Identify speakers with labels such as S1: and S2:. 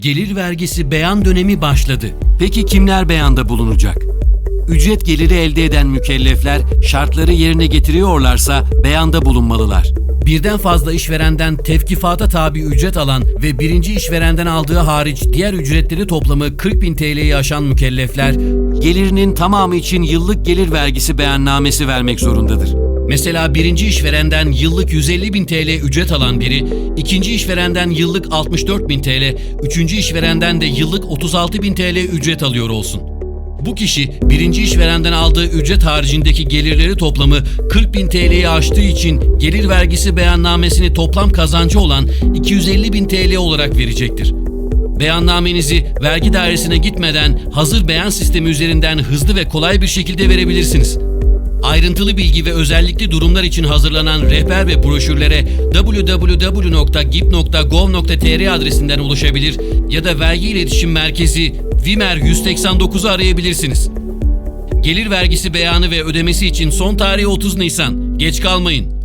S1: Gelir vergisi beyan dönemi başladı. Peki kimler beyanda bulunacak? Ücret geliri elde eden mükellefler şartları yerine getiriyorlarsa beyanda bulunmalılar. Birden fazla işverenden tevkifata tabi ücret alan ve birinci işverenden aldığı hariç diğer ücretleri toplamı 40 bin TL'yi aşan mükellefler gelirinin tamamı için yıllık gelir vergisi beyannamesi vermek zorundadır. Mesela birinci işverenden yıllık 150 bin TL ücret alan biri, ikinci işverenden yıllık 64 bin TL, üçüncü işverenden de yıllık 36 bin TL ücret alıyor olsun. Bu kişi birinci işverenden aldığı ücret haricindeki gelirleri toplamı 40 bin TL'yi aştığı için gelir vergisi beyannamesini toplam kazancı olan 250 bin TL olarak verecektir. Beyannamenizi vergi dairesine gitmeden hazır beyan sistemi üzerinden hızlı ve kolay bir şekilde verebilirsiniz. Ayrıntılı bilgi ve özellikli durumlar için hazırlanan rehber ve broşürlere www.gip.gov.tr adresinden ulaşabilir ya da Vergi İletişim Merkezi Vimer 189'u arayabilirsiniz. Gelir vergisi beyanı ve ödemesi için son tarih 30 Nisan. Geç kalmayın.